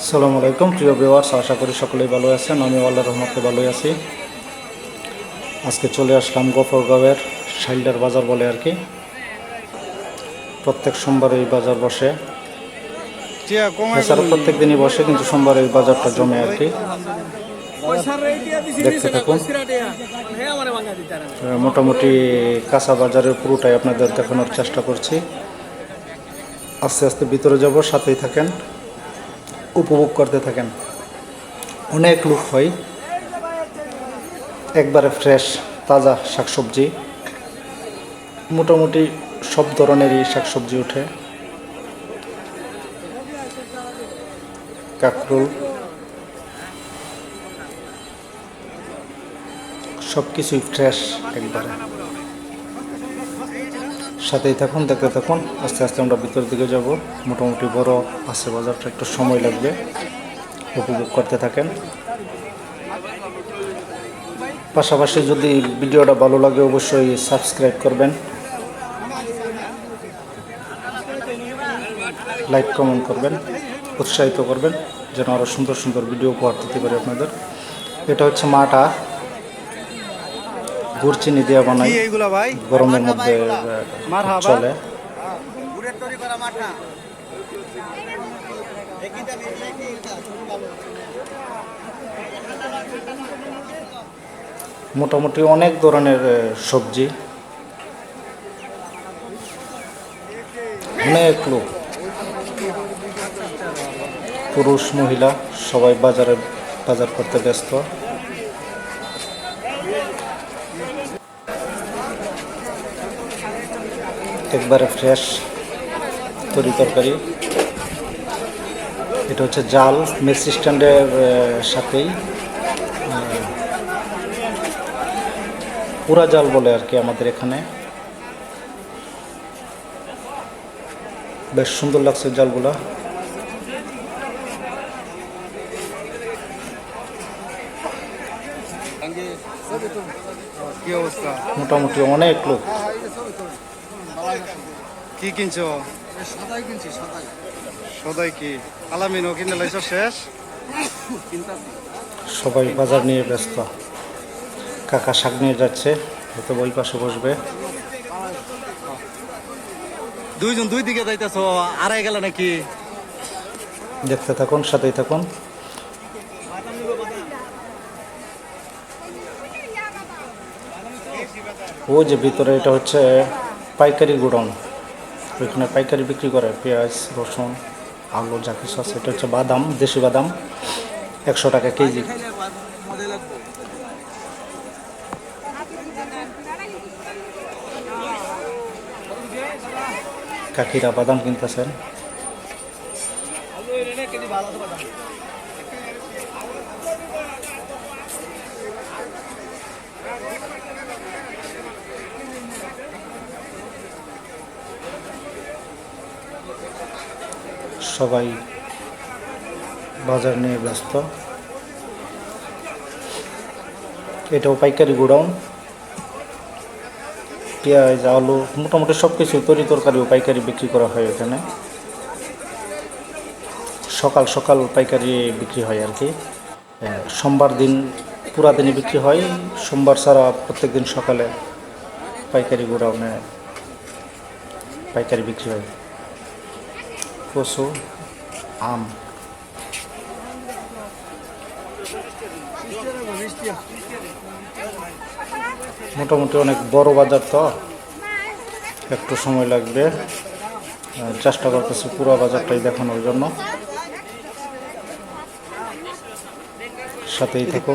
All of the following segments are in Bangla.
আসসালামু আলাইকুম, প্রিয় ভিউয়ার্স, আশা করি সকলেই ভালো আছেন। আমি আল্লাহ রহমতে ভালোই আছি। আজকে চলে আসলাম গফরগাঁওয়ের শাইল্ডার বাজার বলে আর কি। প্রত্যেক সোমবার এই বাজার বসে। এছাড়া প্রত্যেক দিনই বসে, কিন্তু সোমবার এই বাজারটা জমে আর কি। দেখতে থাকুন। মোটামুটি কাঁচা বাজারের পুরোটাই আপনাদের দেখানোর চেষ্টা করছি। আস্তে আস্তে ভিতরে যাব, সাথেই থাকেন। উপভোগ করতে থাকেন। অনেক লোক হয়, একবারে ফ্রেশ তাজা শাকসবজি। মোটামুটি সব ধরনেরই শাকসবজি ওঠে। কাকরুল। সব কিছুই ফ্রেশ একবারে। সাথেই থাকুন, দেখতে থাকুন। আস্তে আস্তে আমরা ভিতরের দিকে যাব। মোটামুটি বড় আছে বাজারটা একটু সময় লাগবে। উপভোগ করতে থাকেন। পাশাপাশি যদি ভিডিওটা ভালো লাগে, অবশ্যই সাবস্ক্রাইব করবেন। লাইক, কমেন্ট করবেন। উৎসাহিত করবেন, যেন আরও সুন্দর সুন্দর ভিডিও উপহার দিতে পারি আপনাদের। এটা হচ্ছে মাটা গুড় চিনি দেওয়া বানাই এইগুলা ভাই? গরমের মধ্যে চলে। মোটামুটি অনেক ধরনের সবজি। অনেক লোক। পুরুষ মহিলা সবাই বাজারে বাজার করতে ব্যস্ত। একবারে ফ্রেশ তরি তরকারি। এটা হচ্ছে জাল মেস স্ট্যান্ডের সাথেই। পুরা জাল বলে আর কি আমাদের এখানে। বেশ সুন্দর লাগছে জালগুলা। মোটামুটি অনেক লোক। কি কিনছো? সাদাই কিনছি সাদাই। সদাই কি? আলামিনও কিনে লাইছো শেষ? সবাই বাজার নিয়ে ব্যস্ত। কাকা শাক নিয়ে যাচ্ছে হয়তো ওই পাশে বসবে। দুইজন দুই দিকে যাইতেছো আড়াই গেল নাকি? দেখতে থাকুন সাথেই থাকুন। ও যে ভিতরে এটা হচ্ছে পাইকারি গোডাউন ওইখানে পাইকারি বিক্রি করে পেঁয়াজ, রসুন, আলু, যা কিছু আছে। এটা হচ্ছে বাদাম, দেশি বাদাম, একশো টাকা কেজি। কাকিরা বাদাম কিনতেছেন। সবাই বাজার নিয়ে ব্যস্ত। এটাও পাইকারি গোডাউন। পেঁয়াজ আলু মোটামুটি সব কিছু তরি তরকারিও পাইকারি বিক্রি করা হয় এখানে। সকাল সকাল পাইকারি বিক্রি হয় আর কি। হ্যাঁ, সোমবার দিন পুরা দিনই বিক্রি হয়। সোমবার ছাড়া প্রত্যেক দিন সকালে পাইকারি গোডাউনে পাইকারি বিক্রি হয়। কচু আম। মোটামুটি অনেক বড় বাজার তো। একটু সময় লাগবে। চেষ্টা করতেছি পুরো বাজারটাই দেখানোর জন্য। সাথেই থাকুন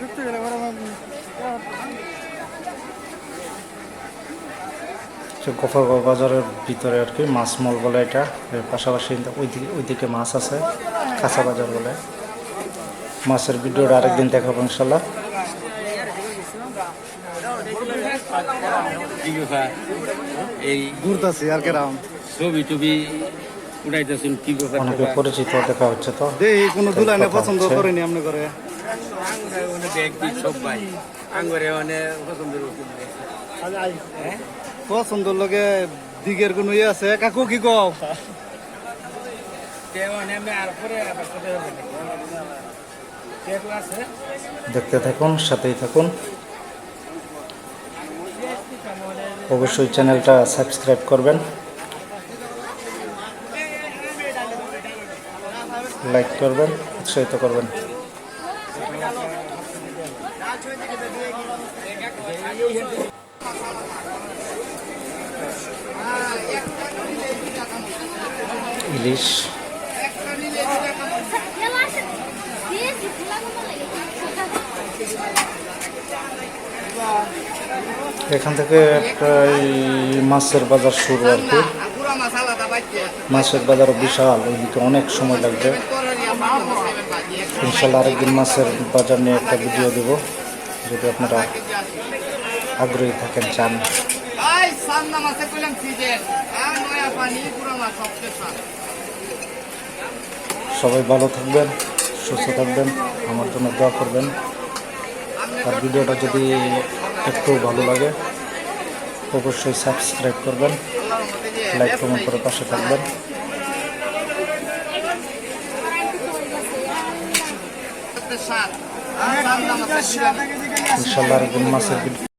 ঢুকতে গেলে বাজারের ভিতরে আর কি মাছ মল বলে এটা। এর পাশাপাশি ওইদিকে ওইদিকে মাছ আছে কাঁচা বাজার বলে। মাছের ভিডিওটা আরেকদিন দেখাবো ইনশাল্লাহ। কি এই ঘুরতাছি আর কেরাম। ছবি টবি উঠাইতেছেন কি অনেকে পরিচিত দেখা হচ্ছে তো। দেই কোনো দুলাই পছন্দ করেনি আপনি করে। ব্যক্তি সব ভাই আঙ্গরে মানে পছন্দের পছন্দর লগে দিগের কোনো ইয়ে আছে? কাকু কি কও? দেখতে থাকুন সাথেই থাকুন। অবশ্যই চ্যানেলটা সাবস্ক্রাইব করবেন। লাইক করবেন উৎসাহিত করবেন। ইলিশ। এখান থেকে প্রায় মাছের বাজার শুরু আর কি। মাছের বাজারও বিশাল ওইদিকে অনেক সময় লাগবে। ইনশাল্লাহ আরেকদিন মাছের বাজার নিয়ে একটা ভিডিও দেব। যদি আপনারা আগ্রহী থাকেন চান। সবাই ভালো থাকবেন সুস্থ থাকবেন আমার জন্য দোয়া করবেন। আর ভিডিওটা যদি একটু ভালো লাগে অবশ্যই সাবস্ক্রাইব করবেন লাইক কমেন্ট করে পাশে থাকবেন। সবচেয়ে ইনশাল্লাহ মাছের